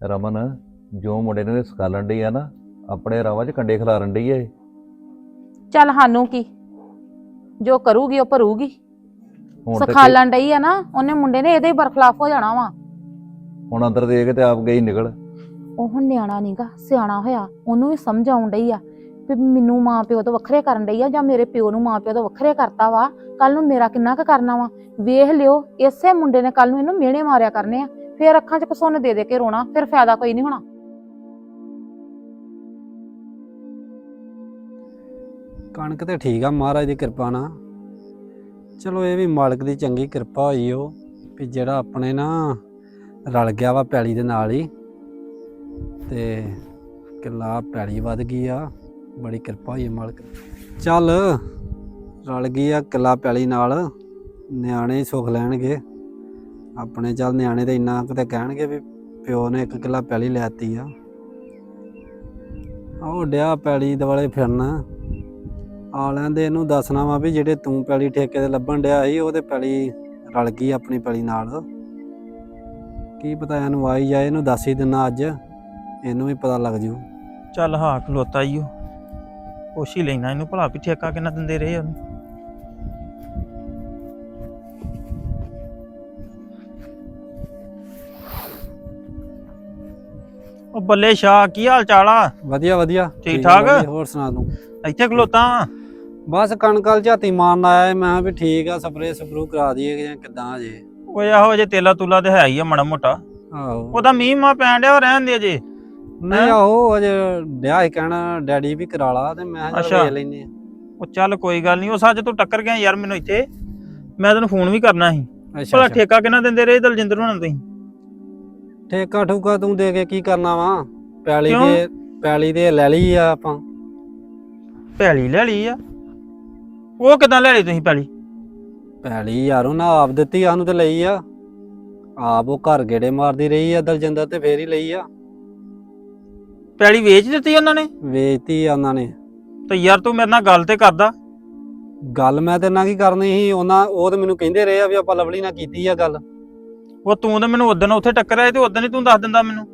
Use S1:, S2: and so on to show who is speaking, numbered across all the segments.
S1: ਰਮਨ ਜੋ ਮੁੰਡੇ ਨੇ ਸਕਾਲਣ ਡਈ ਆ ਨਾ ਆਪਣੇ ਰਾਵਾਂ 'ਚ ਕੰਡੇ ਖਿਲਾਰਨ ਡਈ ਏ।
S2: ਚੱਲ ਸਾਨੂੰ ਕੀ? ਜੋ ਕਰੂਗੀ ਉਹ ਭਰੂਗੀ।
S1: ਹੁਣ ਤੇ
S2: ਸਖਾਲਣ ਡਈ ਆ ਨਾ ਉਹਨੇ ਮੁੰਡੇ ਨੇ ਇਹਦੇ ਹੀ ਬਰਖਲਾਫ ਹੋ ਜਾਣਾ ਵਾ।
S1: ਹੁਣ ਅੰਦਰ ਦੇ ਕੇ ਤੇ ਆਪ ਗਈ ਨਿਕਲ।
S2: ਉਹ ਹੁਣ ਨਿਆਣਾ ਨੀਗਾ ਸਿਆਣਾ ਹੋਇਆ ਉਹਨੂੰ ਵੀ ਸਮਝ ਆਉਣ ਡਈ ਆ ਵੀ ਮੈਨੂੰ ਮਾਂ ਪਿਓ ਤੋਂ ਵੱਖਰੇ ਕਰਨ ਡਈ ਆ ਜਾਂ ਮੇਰੇ ਪਿਓ ਨੂੰ ਮਾਂ ਪਿਓ ਤੋਂ ਵੱਖਰੇ ਕਰਤਾ ਵਾ। ਕੱਲ ਨੂੰ ਮੇਰਾ ਕਿੰਨਾ ਕੁ ਕਰਨਾ ਵਾ। ਵੇਖ ਲਿਓ ਇਸੇ ਮੁੰਡੇ ਨੇ ਕੱਲ ਨੂੰ ਇਹਨੂੰ ਮਿਹਣੇ ਮਾਰਿਆ ਕਰਨੇ ਆ। ਫੇਰ ਅੱਖਾਂ 'ਚ ਕਸੁੰਨ ਦੇ ਦੇ ਕੇ ਰੋਣਾ, ਫਿਰ ਫਾਇਦਾ ਕੋਈ ਨਹੀਂ ਹੋਣਾ।
S3: ਕਣਕ ਤੇ ਠੀਕ ਆ ਮਹਾਰਾਜ ਦੀ ਕਿਰਪਾ ਨਾਲ। ਚਲੋ ਇਹ ਵੀ ਮਾਲਕ ਦੀ ਚੰਗੀ ਕਿਰਪਾ ਹੋਈ ਉਹ ਵੀ ਜਿਹੜਾ ਆਪਣੇ ਨਾ ਰਲ ਗਿਆ ਵਾ ਪੈਲੀ ਦੇ ਨਾਲ ਹੀ, ਤੇ ਕਿੱਲਾ ਪੈਲੀ ਵੱਧ ਗਈ ਆ, ਬੜੀ ਕਿਰਪਾ ਹੋਈ ਆ ਮਾਲਕ ਦੀ। ਚੱਲ, ਰਲ ਗਈ ਆ ਕਿੱਲਾ ਪੈਲੀ ਨਾਲ, ਨਿਆਣੇ ਹੀ ਸੁੱਖ ਲੈਣਗੇ। ਆਪਣੇ ਚੱਲ ਨਿਆਣੇ ਤੇ ਇੰਨਾ ਕਿਤੇ ਕਹਿਣਗੇ ਵੀ ਪਿਓ ਨੇ ਇੱਕ ਕਿੱਲਾ ਪੈਲੀ ਲੈਤੀ ਆ। ਆਹ ਡਿਆ ਪੈਲੀ ਦੁਆਲੇ ਫਿਰਨਾ। ਆ ਲੈਂਦੇ ਇਹਨੂੰ ਦੱਸਣਾ ਵਾ ਵੀ ਜਿਹੜੇ ਤੂੰ ਪੈਲੀ ਠੇਕੇ ਤੇ ਲੱਭਣ ਡਿਆ ਸੀ ਉਹ ਤੇ ਪੈਲੀ ਰਲ ਗਈ ਆਪਣੀ ਪੈਲੀ ਨਾਲ। ਕੀ ਪਤਾ ਇਹਨੂੰ ਆਈ ਜਾਏ, ਇਹਨੂੰ ਦੱਸ ਹੀ ਦਿਨਾ ਅੱਜ। ਇਹਨੂੰ ਵੀ ਪਤਾ ਲੱਗ ਜੂ।
S4: ਚੱਲ ਹਾਂ, ਖਲੋਤਾ ਈ ਉਹ ਪੁੱਛ ਹੀ ਲੈਣਾ ਇਹਨੂੰ ਭਲਾ ਵੀ ਠੇਕਾ ਕਿੰਨਾ ਦਿੰਦੇ ਰਹੇ ਉਹਨੂੰ। ਉਹ ਬੱਲੇ ਸ਼ਾਹ ਕੀ ਹਾਲ ਚਾਲ ਆ?
S3: ਵਧੀਆ ਵਧੀਆ।
S4: ਠੀਕ ਠਾਕ?
S3: ਹੋਰ ਸੁਣਾ ਤੂੰ?
S4: ਇੱਥੇ ਖਲੋਤਾ ਵਾਂ।
S3: ਬਸ ਕਣਕਲ ਝਾਤੀ ਮਾਰਨ ਆਇਆ ਮੈਂ ਕਿਹਾ ਵੀ ਠੀਕ ਆ ਸਪਰੇ ਸਪਰੂ ਕਰਾ ਦਈਏ ਜਾਂ ਕਿਦਾਂ ਅਜੇ।
S4: ਓਏ ਆਹੋ ਜੇ ਤੇਲਾ ਤੁਲਾ ਤੇ ਹੈ ਹੀ ਆ ਮੜਾ ਮੋਟਾ
S3: ਆਹੋ।
S4: ਉਹਦਾ ਮੀਂਹ ਮਾ ਪੈਣ ਡਿਆ ਉਹ ਰਹਿਣ ਦੇ ਅਜੇ।
S3: ਨਹੀਂ ਆਹੋ ਅਜੇ ਡਿਆ ਹੀ ਕਹਿਣਾ ਡੈਡੀ ਵੀ ਕਰਾ ਲਾ ਤੇ ਮੈਂ
S4: ਅੱਛਾ।
S3: ਵੇਖ ਲੈਨੇ ਆ।
S4: ਉਹ ਚੱਲ ਕੋਈ ਗੱਲ ਨਹੀਂ ਉਹ ਸੱਚ ਤੂੰ ਟੱਕਰ ਗਿਆ ਯਾਰ ਮੈਨੂੰ ਇੱਥੇ। ਮੈਂ ਤੈਨੂੰ ਫੋਨ ਵੀ ਕਰਨਾ ਸੀ। ਭਲਾ
S3: ਅੱਛਾ।
S4: ਠੇਕਾ ਕਿੰਨਾ ਦਿੰਦੇ ਰਹੇ ਦਲਜਿੰਦਰ ਹੋਣਾ ਤੁਸੀਂ?
S3: ਠੇਕਾ ਠੂਕਾ ਤੂੰ ਦੇ ਕੇ ਕੀ ਕਰਨਾ ਵਾ? ਪੈਲੀ
S4: ਕਿਉਂ?
S3: ਦੇ ਪੈਲੀ ਦੇ ਲੈ ਲਈ ਆ ਆਪਾਂ।
S4: ਪੈਲੀ ਲੈ ਲਈ ਆ। ਉਹ ਕਿਦਾਂ ਲੈ ਲਈ ਤੁਸੀਂ ਪੈਲੀ?
S3: ਪੈਲੀ ਯਾਰ ਉਹਨਾਂ ਆਪ ਦਿੱਤੀ ਸਾਨੂੰ ਤੇ ਲਈ ਆ। ਆਪ ਉਹ ਘਰ ਗੇੜੇ ਮਾਰਦੀ ਰਹੀ ਆ ਦਲਜਿੰਦਰ ਤੇ ਫੇਰ ਹੀ ਲਈ ਆ।
S4: ਪੈਲੀ ਵੇਚ ਦਿੱਤੀ ਉਹਨਾਂ ਨੇ?
S3: ਵੇਚਤੀ ਆ ਉਹਨਾਂ ਨੇ।
S4: ਤੇ ਯਾਰ ਤੂੰ ਮੇਰੇ ਨਾਲ ਗੱਲ ਤੇ ਕਰਦਾ।
S3: ਗੱਲ ਮੈਂ ਤੇ ਨਾਲ ਕੀ ਕਰਨੀ ਸੀ? ਉਹਨਾਂ ਉਹ ਤੇ ਮੈਨੂੰ ਕਹਿੰਦੇ ਰਹੇ ਆ ਵੀ ਆਪਾਂ ਲਵਲੀ ਨਾਲ ਕੀਤੀ ਆ ਗੱਲ।
S4: ਉਹ ਤੂੰ ਤਾਂ ਮੈਨੂੰ ਉਦੋਂ ਉੱਥੇ ਟੱਕਰਿਆ ਤੇ ਉਦੋਂ ਹੀ ਤੂੰ ਦੱਸ ਦਿੰਦਾ ਮੈਨੂੰ।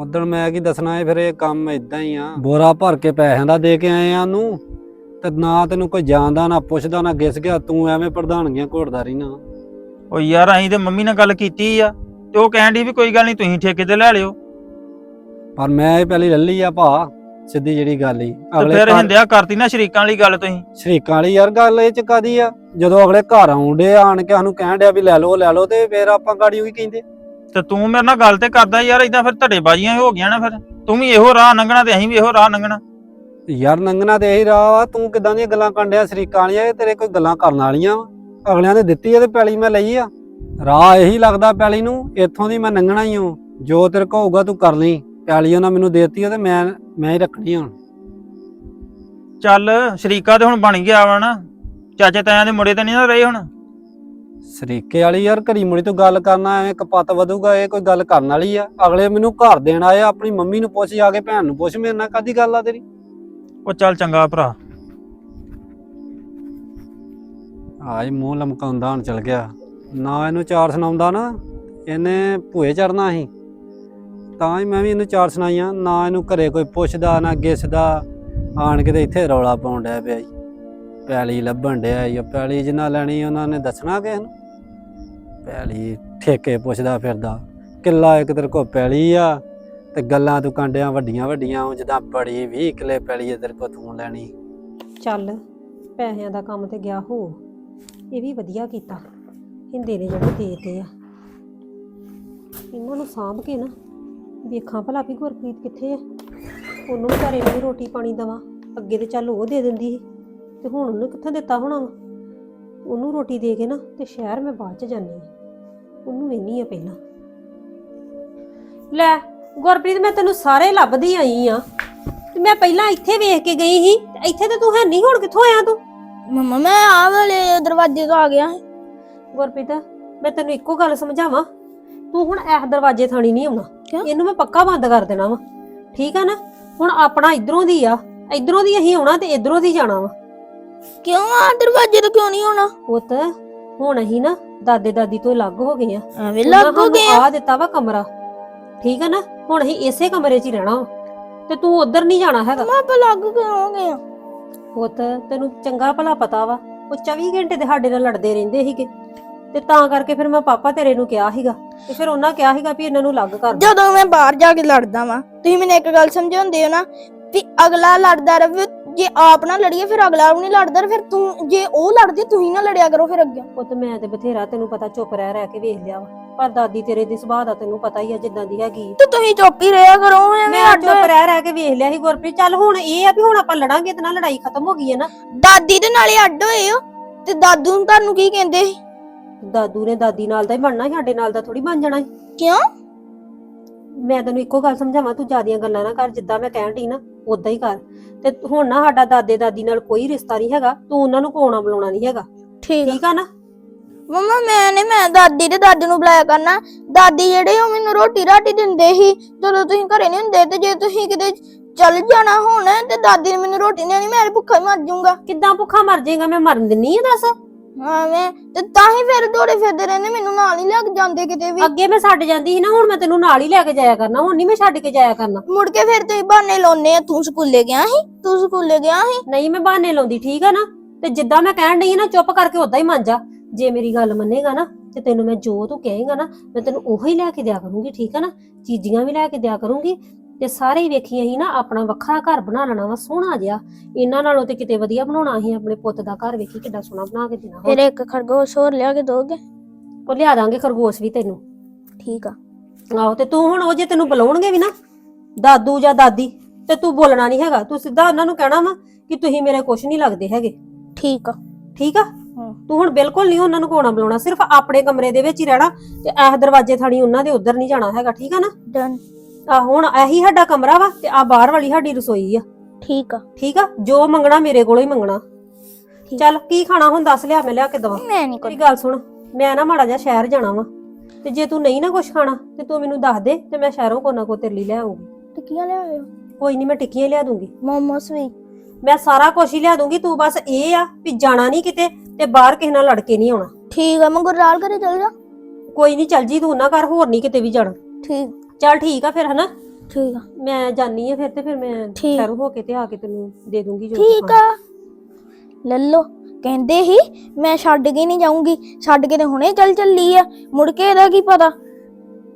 S3: ਉਦੋਂ ਮੈਂ ਕੀ ਦੱਸਣਾ ਏ ਫਿਰ ਇਹ ਕੰਮ ਇਦਾਂ ਹੀ ਆ। ਬੋਰਾ ਭਰ ਕੇ ਪੈਸਿਆਂ ਦਾ ਦੇ ਕੇ ਆਏ ਆ ਉਹਨੂੰ ਤੇ ਨਾ ਤੈਨੂੰ ਕੋਈ ਜਾਣਦਾ ਨਾ ਪੁੱਛਦਾ ਨਾ ਗਿਸ ਗਿਆ ਤੂੰ ਐਵੇਂ ਪ੍ਰਧਾਨਗੀਆਂ ਘੋੜਦਾ ਰਹਿਣਾ
S4: ਉਹ ਯਾਰ ਅਸੀਂ ਤੇ ਮੰਮੀ ਨਾਲ ਗੱਲ ਕੀਤੀ ਆ ਤੇ ਉਹ ਕਹਿਣ ਦੀ ਵੀ ਕੋਈ ਗੱਲ ਨਹੀਂ ਤੁਸੀਂ ਠੇਕੇ ਤੇ ਲੈ ਲਿਓ।
S3: ਪਰ ਮੈਂ ਇਹ ਪਹਿਲੀ ਲੱਲੀ ਆ ਭਾ। ਸਿੱਧੀ ਜਿਹੜੀ ਗੱਲ ਹੀ
S4: ਤੇ ਫਿਰ ਹਿੰਦਿਆ ਕਰਤੀ ਨਾ ਸ਼ਰੀਕਾਂ ਵਾਲੀ ਗੱਲ ਤੁਸੀਂ।
S3: ਸ਼ਰੀਕਾਂ ਵਾਲੀ ਯਾਰ ਗੱਲ ਇਹ ਚ ਕਾਦੀ ਆ? ਜਦੋਂ ਅਗਲੇ ਘਰ ਆਉਂਦੇ ਆਣ ਕੇ ਸਾਨੂੰ ਕਹਿਣ ਡਿਆ ਵੀ ਲੈ ਲਓ ਲੈ ਲਓ ਤੇ ਫਿਰ ਆਪਾਂ ਗਾੜੀ ਉਹੀ ਕਹਿੰਦੇ।
S4: ਤੇ ਤੂੰ ਮੇਰੇ ਨਾਲ ਗੱਲ ਤੇ ਕਰਦਾ ਯਾਰ ਇਦਾਂ ਫਿਰ ਧੜੇ ਬਾਜੀਆਂ ਹੀ ਹੋ ਗਈਆਂ ਨਾ ਫਿਰ। ਤੂੰ ਵੀ ਇਹੋ ਰਾਹ ਲੰਘਣਾ ਤੇ ਅਸੀਂ ਵੀ ਇਹੋ ਰਾਹ ਲੰਘਣਾ
S3: ਯਾਰ ਨੰਗਣਾ ਤੇ ਇਹੀ ਰਾਹ ਵਾ ਤੂੰ ਕਿਦਾਂ ਦੀਆਂ ਗੱਲਾਂ ਕਰਨ ਡਿਆ ਸ਼ਰੀਕਾਂ ਵਾਲੀਆਂ ਇਹ ਤੇਰੇ ਕੋਈ ਗੱਲਾਂ ਕਰਨ ਵਾਲੀਆਂ ਵਾ। ਅਗਲਿਆਂ ਨੇ ਦਿੱਤੀ ਆ ਤੇ ਪੈਲੀ ਮੈਂ ਲਈ ਆ। ਰਾਹ ਇਹੀ ਲੱਗਦਾ ਪੈਲੀ ਨੂੰ ਇੱਥੋਂ ਦੀ ਮੈਂ ਨੰਗਣਾ ਹੀ ਹਾਂ ਜੋ ਤੇਰੇ ਕੋ ਹੋਊਗਾ ਤੂੰ ਕਰ ਲਈ। ਪੈਲੀ ਉਹਨਾਂ ਮੈਨੂੰ ਦੇਤੀ ਆ ਤੇ ਮੈਂ ਮੈਂ ਹੀ ਰੱਖਣੀ ਆ ਹੁਣ।
S4: ਚੱਲ ਸ਼ਰੀਕਾ ਤੇ ਹੁਣ ਬਣ ਗਿਆ ਵਾ ਨਾ। ਚਾਚੇ ਤਾਇਆਂ ਦੇ ਮੁੰਡੇ ਤੇ ਨਹੀਂ ਨਾ ਰਹੇ ਹੁਣ।
S3: ਸਰੀਕੇ ਵਾਲੀ ਯਾਰ ਘੜੀ ਮੁੜੀ ਤੋਂ ਗੱਲ ਕਰਨਾ ਐਵੇਂ ਕਪੱਤ ਵਧੂਗਾ ਇਹ ਕੋਈ ਗੱਲ ਕਰਨ ਵਾਲੀ ਆ। ਅਗਲੇ ਮੈਨੂੰ ਘਰ ਦੇਣ ਆਏ ਆ, ਆਪਣੀ ਮੰਮੀ ਨੂੰ ਪੁੱਛ ਜਾ ਕੇ ਭੈਣ ਨੂੰ ਪੁੱਛ ਮੇਰੇ ਨਾਲ ਕਾਦੀ ਗੱਲ ਆ ਤੇਰੀ?
S4: ਉਹ ਚੱਲ ਚੰਗਾ ਭਰਾ।
S3: ਆਜ ਮੂੰਹ ਲਮਕਾਉਂਦਾ ਹੁਣ ਚਲ ਗਿਆ। ਨਾ ਇਹਨੂੰ ਚਾਰ ਸੁਣਾਉਂਦਾ ਨਾ ਇਹਨੇ ਭੂਏ ਚੜਨਾ ਸੀ। ਤਾਂ ਹੀ ਮੈਂ ਵੀ ਇਹਨੂੰ ਚਾਰ ਸੁਣਾਈਆਂ ਨਾ ਇਹਨੂੰ ਘਰੇ ਕੋਈ ਪੁੱਛਦਾ ਨਾ ਗਿਸਦਾ। ਆਣ ਕੇ ਤੇ ਇੱਥੇ ਰੌਲਾ ਪਾਉਣ ਡਿਆ ਪਿਆ ਜੀ। ਪੈਲੀ ਲੱਭਣ ਡਿਆ ਈ ਪੈਲੀ ਜਿੰਨਾ ਲੈਣੀ ਉਹਨਾਂ ਨੇ ਦੱਸਣਾ ਕਿਸ ਨੂੰ। ਪੈਲੀ ਠੇਕੇ ਪੁੱਛਦਾ ਫਿਰਦਾ ਕਿੱਲਾ ਇੱਕ ਤੇਰੇ ਕੋਲ ਪੈਲੀ ਆ ਤੇ ਗੱਲਾਂ ਤੂੰ ਕਾਂਡਿਆਂ ਵੱਡੀਆਂ ਵੱਡੀਆਂ ਵਾਂ, ਜਿੱਦਾਂ ਬੜੀ 20 ਕਿੱਲੇ ਪੈਲੀ ਆ ਤੇਰੇ ਕੋਲ ਤੂੰ ਲੈਣੀ।
S5: ਚੱਲ ਪੈਸਿਆਂ ਦਾ ਕੰਮ ਤੇ ਗਿਆ ਹੋ ਇਹ ਵੀ ਵਧੀਆ ਕੀਤਾ। ਹਿੰਦੇ ਨੇ ਜਿਹੜੇ ਦੇਤੇ ਆ। ਇਹਨਾਂ ਨੂੰ ਸਾਂਭ ਕੇ ਨਾ ਵੇਖਾਂ ਭਲਾ ਵੀ ਗੁਰਪ੍ਰੀਤ ਕਿੱਥੇ ਆ। ਉਹਨੂੰ ਵਿਚਾਰੇ ਨੂੰ ਵੀ ਰੋਟੀ ਪਾਣੀ ਦਵਾਂ। ਅੱਗੇ ਤੇ ਚੱਲ ਉਹ ਦੇ ਦਿੰਦੀ ਸੀ। ਤੇ ਹੁਣ ਉਹਨੂੰ ਕਿੱਥੇ ਦਿੱਤਾ ਹੋਣਾ ਵਾ? ਉਹਨੂੰ ਰੋਟੀ ਦੇ ਕੇ ਨਾ ਤੇ ਸ਼ਹਿਰ ਮੈਂ ਬਾਅਦ ਚ ਜਾਣੀ ਆ ਉਹਨੂੰ ਵੇਨੀ ਆ ਪਹਿਲਾਂ। ਲੈ ਗੁਰਪ੍ਰੀਤ ਮੈਂ ਤੈਨੂੰ ਸਾਰੇ ਲੱਭਦੀ ਆਈ ਆ। ਤੇ ਮੈਂ ਪਹਿਲਾਂ ਇੱਥੇ ਵੇਖ ਕੇ ਗਈ ਸੀ। ਤੇ ਇੱਥੇ ਤੇ ਤੂੰ ਹੈ ਨਹੀਂ ਹੁਣ ਕਿੱਥੋਂ ਆਇਆ ਤੂੰ?
S6: ਮੰਮਾ ਮੈਂ ਆਹ ਵਾਲੇ ਦਰਵਾਜ਼ੇ ਤੋਂ ਆ ਗਿਆ
S5: ਗੁਰਪ੍ਰੀਤ ਮੈਂ ਤੈਨੂੰ ਇੱਕੋ ਗੱਲ ਸਮਝਾਵਾਂ। ਤੂੰ ਹੁਣ ਇਸ ਦਰਵਾਜ਼ੇ ਥਾਣੀ ਨਹੀਂ ਆਉਣਾ।
S6: ਕਿਉਂ?
S5: ਇਹਨੂੰ ਮੈਂ ਪੱਕਾ ਬੰਦ ਕਰ ਦੇਣਾ ਵਾ। ਠੀਕ ਆ ਨਾ? ਹੁਣ ਆਪਣਾ ਇਧਰੋਂ ਦੀ ਆ। ਇਧਰੋਂ ਦੀ ਅਸੀਂ ਆਉਣਾ ਤੇ ਇਧਰੋਂ ਦੀ ਜਾਣਾ ਵਾ।
S6: ਕਿਉਂ ਆ? ਦਰਵਾਜ਼ੇ ਤੋਂ ਕਿਉਂ ਨਹੀਂ ਹੋਣਾ
S5: ਪੁੱਤ ਹੁਣ ਅਸੀਂ ਨਾ ਦਾਦੇ ਦਾਦੀ ਤੋਂ ਅਲੱਗ ਹੋ ਗਏ ਆ।
S6: ਐਵੇਂ ਲੱਗ ਗਏ ਆ।
S5: ਆ ਦਿੱਤਾ ਵਾ ਕਮਰਾ। ਠੀਕ ਹੈ ਨਾ? ਹੁਣ ਅਸੀਂ ਇਸੇ ਕਮਰੇ 'ਚ ਹੀ ਰਹਿਣਾ ਵਾ। ਤੇ ਤੂੰ ਉਧਰ ਨਹੀਂ ਜਾਣਾ ਹੈਗਾ।
S6: ਮੈਂ ਆਪਾਂ ਲੱਗ ਕਿਉਂ ਗਏ ਆ?
S5: ਪੁੱਤ ਤੈਨੂੰ ਚੰਗਾ ਭਲਾ ਪਤਾ ਵਾ। ਉਹ 24 ਘੰਟੇ ਤੇ ਸਾਡੇ ਨਾਲ ਲੜਦੇ ਰਹਿੰਦੇ ਸੀਗੇ। ਤੇ ਤਾਂ ਕਰਕੇ ਫਿਰ ਮੈਂ ਪਾਪਾ ਤੇਰੇ ਨੂੰ ਕਿਹਾ ਸੀਗਾ ਤੇ ਫਿਰ ਉਹਨਾਂ ਕਿਹਾ ਸੀਗਾ ਵੀ ਇਹਨਾਂ ਨੂੰ ਅਲੱਗ ਕਰ
S6: ਜਦੋਂ ਮੈਂ ਬਾਹਰ ਜਾ ਕੇ ਲੜਦਾ ਵਾਂ ਤੁਸੀਂ ਮੈਨੂੰ ਇੱਕ ਗੱਲ ਸਮਝਾਉਂਦੇ ਹੋ ਨਾ ਵੀ ਅਗਲਾ ਲੜਦਾ ਰਵੇ ਜੇ ਆਪ ਨਾ ਲੜੀਏ ਫਿਰ ਅਗਲਾ ਵੀ ਨਹੀਂ ਲੜਦਾ ਫਿਰ ਤੂੰ ਜੇ ਉਹ ਲੜਦੀ ਤੁਸੀਂ ਨਾ ਲੜਿਆ ਕਰੋ ਫਿਰ ਅੱਗੇ।
S5: ਪੁੱਤ ਮੈਂ ਤੇ ਬਥੇਰਾ ਤੈਨੂੰ ਪਤਾ ਚੁੱਪ ਰਹਿ ਰਹਿ ਕੇ ਵੇਖ ਲਿਆ ਵਾ ਪਰ ਦਾਦੀ ਤੇਰੇ ਦੀ ਸੁਭਾਅ ਦਾ ਤੈਨੂੰ ਪਤਾ ਹੀ ਆ ਜਿੱਦਾਂ ਦੀ ਹੈਗੀ
S6: ਤੇ ਤੁਸੀਂ ਚੁੱਪ ਹੀ ਰਿਹਾ ਕਰੋ ਐਵੇਂ
S5: ਮੈਂ
S6: ਅੱਡ।
S5: ਚੁੱਪ ਰਹਿ ਰਹਿ ਕੇ ਵੇਖ ਲਿਆ ਸੀ ਗੁਰਪ੍ਰੀਤ ਚੱਲ ਹੁਣ ਇਹ ਆ ਵੀ ਹੁਣ ਆਪਾਂ ਲੜਾਂਗੇ ਤੇ ਨਾਲ ਲੜਾਈ ਖਤਮ ਹੋ ਗਈ ਹੈ ਨਾ।
S6: ਦਾਦੀ ਦੇ ਨਾਲੇ ਅੱਡ ਹੋਏ ਹੋ ਤੇ ਦਾਦੂ ਨੂੰ ਤੁਹਾਨੂੰ ਕੀ ਕਹਿੰਦੇ ਸੀ?
S5: ਦਾਦੂ ਨੇ ਦਾਦੀ ਨਾਲ ਦਾ ਹੀ ਬਣਨਾ ਸੀ ਸਾਡੇ ਨਾਲ ਦਾ ਥੋੜੀ ਬਣ ਜਾਣਾ ਸੀ।
S6: ਕਿਉਂ?
S5: ਮੈਂ ਤੈਨੂੰ ਇੱਕੋ ਗੱਲ ਸਮਝਾਵਾਂ ਤੂੰ ਜਿਆਦੀਆਂ ਗੱਲਾਂ ਨਾ ਕਰ ਜਿੱਦਾਂ ਮੈਂ ਕਹਿਣ ਡਈ ਨਾ ਉਦਾਂ ਹੀ ਕਰ। ਤੇ ਹੁਣ ਨਾ ਸਾਡਾ ਦਾਦੇ ਦਾਦੀ ਨਾਲ ਕੋਈ ਰਿਸ਼ਤਾ ਨਹੀਂ ਹੈਗਾ ਤੂੰ ਉਹਨਾਂ ਨੂੰ ਕੋਣਾ ਬੁਲਾਉਣਾ ਨਹੀਂ ਹੈਗਾ।
S6: ਠੀਕ
S5: ਠੀਕ ਆ ਨਾ?
S6: ਮਮਾ ਮੈਂ ਨੇ ਮੈਂ ਦਾਦੀ ਤੇ ਦਾਦੂ ਨੂੰ ਬੁਲਾਇਆ ਕਰਨਾ। ਦਾਦੀ ਜਿਹੜੇ ਉਹ ਮੈਨੂੰ ਰੋਟੀ ਰਾਟੀ ਦਿੰਦੇ ਸੀ ਜਦੋਂ ਤੁਸੀਂ ਘਰੇ ਨਹੀਂ ਹੁੰਦੇ ਤੇ ਜੇ ਤੁਸੀਂ ਕਿਤੇ ਚੱਲ ਜਾਣਾ ਹੁਣ ਤੇ ਦਾਦੀ ਨੇ ਮੈਨੂੰ ਰੋਟੀ ਨਹੀਂ ਦੇਣੀ ਮੈਂ ਭੁੱਖਾ ਹੀ ਮਰ ਜਾਊਂਗਾ।
S5: ਕਿੱਦਾਂ ਭੁੱਖਾ ਮਰ ਜਾਏਗਾ ਮੈਂ ਮਰਨ ਦਿੰਨੀ ਆ ਦੱਸ?
S6: ਐਵੇਂ ਤੇ ਤਾਂ ਹੀ ਫਿਰ ਦੌੜੇ ਫਿਰਦੇ ਰਹਿੰਦੇ ਮੈਨੂੰ ਨਾਲ ਹੀ ਲੈ ਕੇ ਜਾਂਦੇ ਕਿਤੇ ਵੀ।
S5: ਅੱਗੇ ਮੈਂ ਛੱਡ ਜਾਂਦੀ ਸੀ ਨਾ ਹੁਣ ਮੈਂ ਤੈਨੂੰ ਨਾਲ ਹੀ ਲੈ ਕੇ ਜਾਇਆ ਕਰਨਾ ਹੁਣ ਨਹੀਂ ਮੈਂ ਛੱਡ ਕੇ ਜਾਇਆ ਕਰਨਾ।
S6: ਮੁੜ ਕੇ ਫਿਰ ਤੁਸੀਂ ਬਹਾਨੇ ਲਾਉਨੇ ਆ ਤੂੰ ਸਕੂਲੇ ਗਿਆ ਸੀ ਤੂੰ ਸਕੂਲੇ ਗਿਆ ਸੀ।
S5: ਨਹੀਂ ਮੈਂ ਬਹਾਨੇ ਲਾਉਂਦੀ ਠੀਕ ਆ ਨਾ? ਤੇ ਜਿੱਦਾਂ ਮੈਂ ਕਹਿਣ ਡਈ ਆ ਨਾ ਚੁੱਪ ਕਰਕੇ ਉਦਾਂ ਹੀ ਮੰਨ ਜਾ। ਜੇ ਮੇਰੀ ਗੱਲ ਮੰਨੇਗਾ ਨਾ ਤੇ ਤੈਨੂੰ ਮੈਂ ਜੋ ਤੂੰ ਕਹੇਗਾ ਨਾ ਮੈਂ ਤੈਨੂੰ ਉਹੀ ਲੈ ਕੇ ਦਿਆ ਕਰੂੰਗੀ ਠੀਕ ਆ ਨਾ? ਚੀਜ਼ੀਆਂ ਵੀ ਲੈ ਕੇ ਦਿਆ ਕਰੂੰਗੀ ਤੇ ਸਾਰੇ ਹੀ ਵੇਖੀਆਂ ਹੀ ਨਾ ਆਪਣਾ ਵੱਖਰਾ ਘਰ ਬਣਾ ਲੈਣਾ ਵਾ ਸੋਹਣਾ ਜਿਹਾ। ਇਹਨਾਂ ਨਾਲੋਂ ਤੇ ਕਿਤੇ ਵਧੀਆ ਬਣਾਉਣਾ ਸੀ ਆਪਣੇ ਪੁੱਤ ਦਾ ਘਰ ਵੇਖੀ ਕਿੱਡਾ ਸੋਹਣਾ ਬਣਾ ਕੇ ਦੇਣਾ।
S6: ਫਿਰ ਇੱਕ ਖਰਗੋਸ਼ ਹੋਰ ਲਿਆ ਕੇ ਦੋਗੇ?
S5: ਉਹ ਲਿਆ ਦਾਂਗੇ ਖਰਗੋਸ਼ ਵੀ ਤੈਨੂੰ।
S6: ਠੀਕ ਆ।
S5: ਆਹੋ ਤੇ ਤੂੰ ਹੁਣ ਉਹ ਜੇ ਤੈਨੂੰ ਬੁਲਾਉਣਗੇ ਵੀ ਨਾ ਦਾਦੂ ਜਾਂ ਦਾਦੀ ਤੇ ਤੂੰ ਬੋਲਣਾ ਨਹੀਂ ਹੈਗਾ। ਤੂੰ ਸਿੱਧਾ ਉਹਨਾਂ ਨੂੰ ਕਹਿਣਾ ਵਾ ਕਿ ਤੁਸੀਂ ਮੇਰੇ ਕੁਛ ਨਹੀਂ ਲੱਗਦੇ ਹੈਗੇ।
S6: ਠੀਕ ਆ।
S5: ਠੀਕ ਆ?
S6: ਹਾਂ।
S5: ਤੂੰ ਹੁਣ ਬਿਲਕੁਲ ਨਹੀਂ ਉਹਨਾਂ ਨੂੰ ਕੋਣਾ ਬੁਲਾਉਣਾ ਸਿਰਫ ਆਪਣੇ ਕਮਰੇ ਦੇ ਵਿੱਚ ਹੀ ਰਹਿਣਾ ਤੇ ਇਹ ਦਰਵਾਜ਼ੇ ਥਾਣੀ ਉਹਨਾਂ ਦੇ ਉੱਧਰ ਨਹੀਂ ਜਾਣਾ ਹੈਗਾ ਠੀਕ ਆ ਨਾ?
S6: ਡਨ
S5: ਆ ਹੁਣ ਇਹੀ ਸਾਡਾ ਕਮਰਾ ਵਾ ਤੇ ਆ ਬਾਹਰ ਵਾਲੀ ਸਾਡੀ ਰਸੋਈ ਆ।
S6: ਠੀਕ ਆ।
S5: ਠੀਕ ਆ? ਜੋ ਮੰਗਣਾ ਮੇਰੇ ਕੋਲੋਂ ਹੀ ਮੰਗਣਾ। ਚੱਲ ਕੀ ਖਾਣਾ ਹੁਣ ਦੱਸ ਲਿਆ ਮੈਂ ਲਿਆ ਕੇ ਦਵਾ।
S6: ਮੈਂ ਨਹੀਂ
S5: ਮੇਰੀ ਗੱਲ ਸੁਣ ਮੈਂ ਨਾ ਮਾੜਾ ਜਿਹਾ ਸ਼ਹਿਰ ਜਾਣਾ ਵਾ। ਤੇ ਜੇ ਤੂੰ ਨਹੀਂ ਨਾ ਕੁਛ ਖਾਣਾ ਤੇ ਤੂੰ ਮੈਨੂੰ ਦੱਸ ਦੇ ਤੇ ਮੈਂ ਸ਼ਹਿਰੋਂ ਕੋ ਨਾ ਕੋ ਤੇਰੇ ਲਈ ਲੈ ਆਉਂਗੀ
S6: ਟਿੱਕੀਆਂ ਲਿਆਇਓ
S5: ਕੋਈ ਨਹੀਂ ਮੈਂ ਟਿੱਕੀਆਂ ਹੀ ਲਿਆ ਦੂੰਗੀ।
S6: ਮੋਮੋਸ ਵੀ।
S5: ਮੈਂ ਸਾਰਾ ਕੁਝ ਹੀ ਲਿਆ ਦੂੰਗੀ ਤੂੰ ਬਸ ਇਹ ਆ ਵੀ ਜਾਣਾ ਨਹੀਂ ਕਿਤੇ ਤੇ ਬਾਹਰ ਕਿਸੇ ਨਾਲ ਲੜ ਕੇ ਨਹੀਂ ਆਉਣਾ।
S6: ਠੀਕ ਆ ਮੈਂ ਗੁਰਲਾਲ ਘਰੇ ਚਲ ਜਾ।
S5: ਕੋਈ ਨਹੀਂ ਚੱਲ ਜੀ ਤੂੰ ਨਾ ਕਰ ਹੋਰ ਨਹੀਂ ਕਿਤੇ ਵੀ ਜਾਣਾ।
S6: ਠੀਕ।
S5: ਚੱਲ ਠੀਕ ਆ ਫਿਰ ਹਨਾ?
S6: ਠੀਕ ਆ।
S5: ਮੈਂ ਜਾਨੀ ਆ ਫਿਰ ਤੇ ਫਿਰ ਮੈਂ
S6: ਠੀਕ।
S5: ਸ਼ਹਿਰੋਂ ਹੋ ਕੇ ਤੇ ਆ ਕੇ ਤੈਨੂੰ ਦੇ ਦੂੰਗੀ ਜੋ
S6: ਠੀਕ ਆ। ਲੱਲੋ ਕਹਿੰਦੇ ਹੀ ਮੈਂ ਛੱਡ ਕੇ ਨਹੀਂ ਜਾਊਂਗੀ। ਛੱਡ ਕੇ ਤੇ ਹੁਣੇ ਚੱਲ ਚੱਲੀ ਆ। ਮੁੜ ਕੇ ਇਹਦਾ ਕੀ ਪਤਾ?